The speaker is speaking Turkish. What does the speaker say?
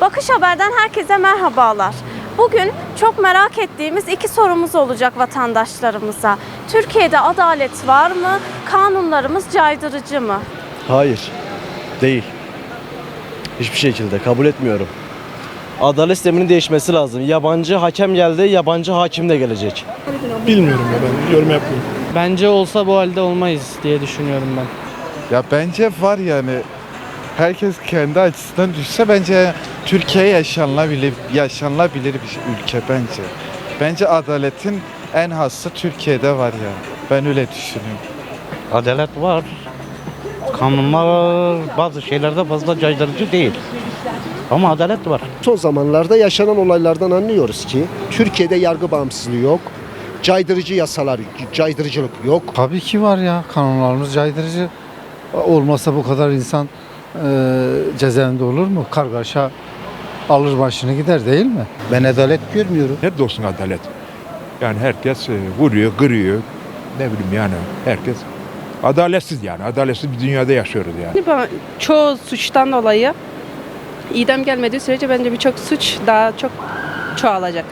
Bakış Haber'den herkese merhabalar. Bugün çok merak ettiğimiz iki sorumuz olacak vatandaşlarımıza. Türkiye'de adalet var mı? Kanunlarımız caydırıcı mı? Hayır. Değil. Hiçbir şekilde kabul etmiyorum. Adalet sisteminin değişmesi lazım. Yabancı hakem geldi, yabancı hakim de gelecek. Bilmiyorum ya ben yorum yapmıyorum. Bence olsa bu halde olmayız diye düşünüyorum ben. Ya bence var yani herkes kendi açısından düşse bence Türkiye yaşanılabilir, yaşanılabilir bir ülke bence. Bence adaletin en hası Türkiye'de var ya. Ben öyle düşünüyorum. Adalet var. Kanunlar bazı şeylerde fazla caydırıcı değil. Ama adalet var. Son zamanlarda yaşanan olaylardan anlıyoruz ki Türkiye'de yargı bağımsızlığı yok. Caydırıcı yasalar, caydırıcılık yok. Tabii ki var ya kanunlarımız caydırıcı. Olmasa bu kadar insan cezaevinde olur mu? Kargaşa alır başını gider değil mi? Ben adalet görmüyorum. Nerede olsun adalet? Yani herkes e, vuruyor, kırıyor. Ne bileyim yani herkes adaletsiz yani. Adaletsiz bir dünyada yaşıyoruz yani. Çoğu suçtan dolayı idam gelmediği sürece bence birçok suç daha çok çoğalacak.